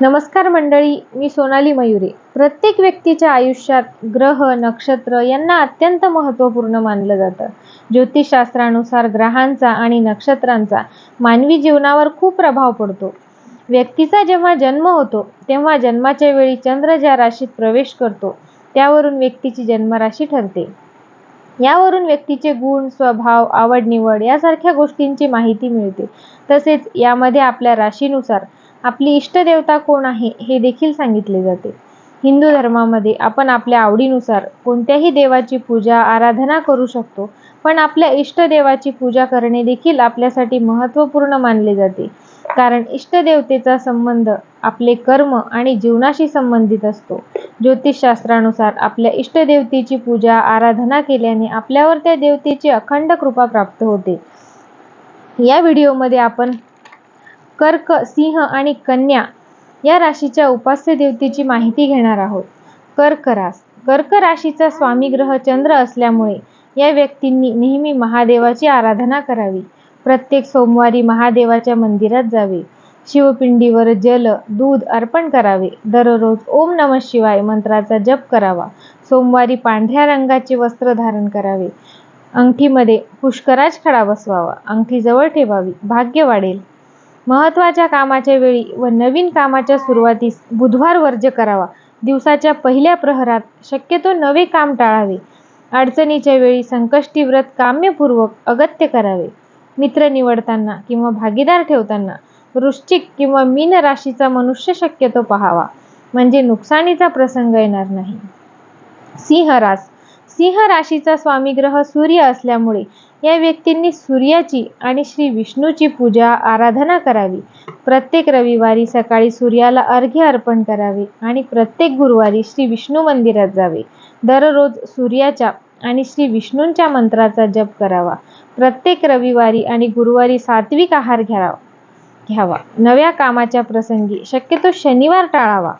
नमस्कार मंडळी मी सोनाली मयुरे. प्रत्येक व्यक्तीच्या आयुष्यात ग्रह नक्षत्र यांना अत्यंत महत्त्वपूर्ण मानलं जातं. ज्योतिषशास्त्रानुसार ग्रहांचा आणि नक्षत्रांचा मानवी जीवनावर खूप प्रभाव पडतो. व्यक्तीचा जेव्हा जन्म होतो तेव्हा जन्माच्या वेळी चंद्र ज्या राशीत प्रवेश करतो त्यावरून व्यक्तीची जन्मराशी ठरते. यावरून व्यक्तीचे गुण स्वभाव आवड निवड यासारख्या गोष्टींची माहिती मिळते. तसेच यामध्ये आपल्या राशीनुसार आपली इष्टदेवता कोण आहे हे देखील सांगितले जाते. हिंदू धर्मामध्ये आपण आपल्या आवडीनुसार कोणत्याही देवाची पूजा आराधना करू शकतो पण आपल्या इष्टदेवाची पूजा करणे देखील आपल्यासाठी महत्त्वपूर्ण मानले जाते. कारण इष्टदेवतेचा संबंध आपले कर्म आणि जीवनाशी संबंधित असतो. ज्योतिषशास्त्रानुसार आपल्या इष्टदेवतेची पूजा आराधना केल्याने आपल्यावर त्या देवतेची अखंड कृपा प्राप्त होते. या व्हिडिओमध्ये आपण कर्क सिंह आणि कन्या या राशीच्या उपास्य देवतेची माहिती घेणार आहोत. कर्क रास. कर्क राशीचा स्वामी ग्रह चंद्र असल्यामुळे या व्यक्तींनी नेहमी महादेवाची आराधना करावी. प्रत्येक सोमवारी महादेवाच्या मंदिरात जावे. शिवपिंडीवर जल दूध अर्पण करावे. दररोज ओम नम शिवाय मंत्राचा जप करावा. सोमवारी पांढऱ्या रंगाचे वस्त्र धारण करावे. अंगठीमध्ये पुष्कराज खडा बसवावा. अंगठी जवळ ठेवावी. भाग्य वाढेल. महत्त्वाच्या कामाच्या वेळी व नवीन कामाच्या सुरुवातीस बुधवार वर्ज्य करावा. दिवसाच्या पहिल्या प्रहरात शक्यतो नवे काम टाळावे. अडचणीच्या वेळी संकष्टी व्रत काम्यपूर्वक अगत्य करावे. मित्र निवडताना किंवा भागीदार ठेवताना वृश्चिक किंवा मीन राशीचा मनुष्य शक्यतो पाहावा. म्हणजे नुकसानीचा प्रसंग येणार नाही. सिंह रास सिंह राशीचा स्वामी ग्रह सूर्य असल्यामुळे या व्यक्तींनी सूर्याची आणि श्री विष्णूची पूजा आराधना करावी. प्रत्येक रविवारी सकाळी सूर्याला अर्घ्य अर्पण करावे आणि प्रत्येक गुरुवारी श्री विष्णू मंदिरात जावे. दररोज सूर्याच्या आणि श्री विष्णूंच्या मंत्राचा जप करावा. प्रत्येक रविवारी आणि गुरुवारी सात्विक आहार घ्यावा घ्यावा. नव्या कामाच्या प्रसंगी शक्यतो शनिवार टाळावा.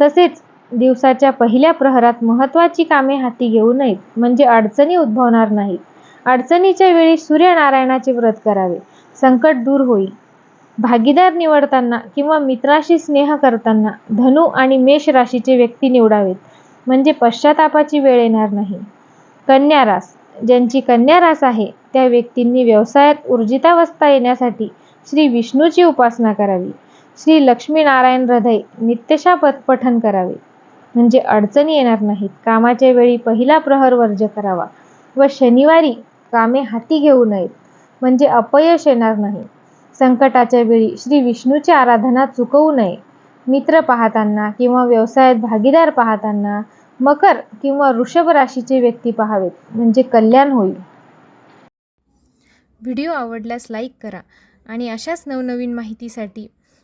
तसेच दिवसाच्या पहिल्या प्रहरात महत्त्वाची कामे हाती घेऊ नयेत म्हणजे अडचणी उद्भवणार नाहीत. अडचणीच्या वेळी सूर्यनारायणाचे व्रत करावे. संकट दूर होईल. भागीदार निवडताना किंवा मित्राशी स्नेह करताना धनु आणि मेष राशीचे व्यक्ती निवडावेत म्हणजे पश्चातापाची वेळ येणार नाही. कन्या रास. ज्यांची कन्या रास आहे त्या व्यक्तींनी व्यवसायात ऊर्जितावस्था येण्यासाठी श्री विष्णूची उपासना करावी. श्री लक्ष्मीनारायण हृदय नित्यशा पठन करावे. म्हणजे अडचणी येणार नाहीत. कामाच्या वेळी पहिला प्रहर वर्ज्य करावा व शनिवारी कामे हाती घेऊ नयेत. म्हणजे अपयश येणार नाही. संकटाच्या वेळी श्री विष्णूची आराधना चुकवू नये. मित्र पाहताना किंवा व्यवसायात भागीदार पाहताना मकर किंवा वृषभ राशीचे व्यक्ती पाहावेत. म्हणजे कल्याण होईल. व्हिडिओ आवडल्यास लाईक करा आणि अशाच नवनवीन माहितीसाठी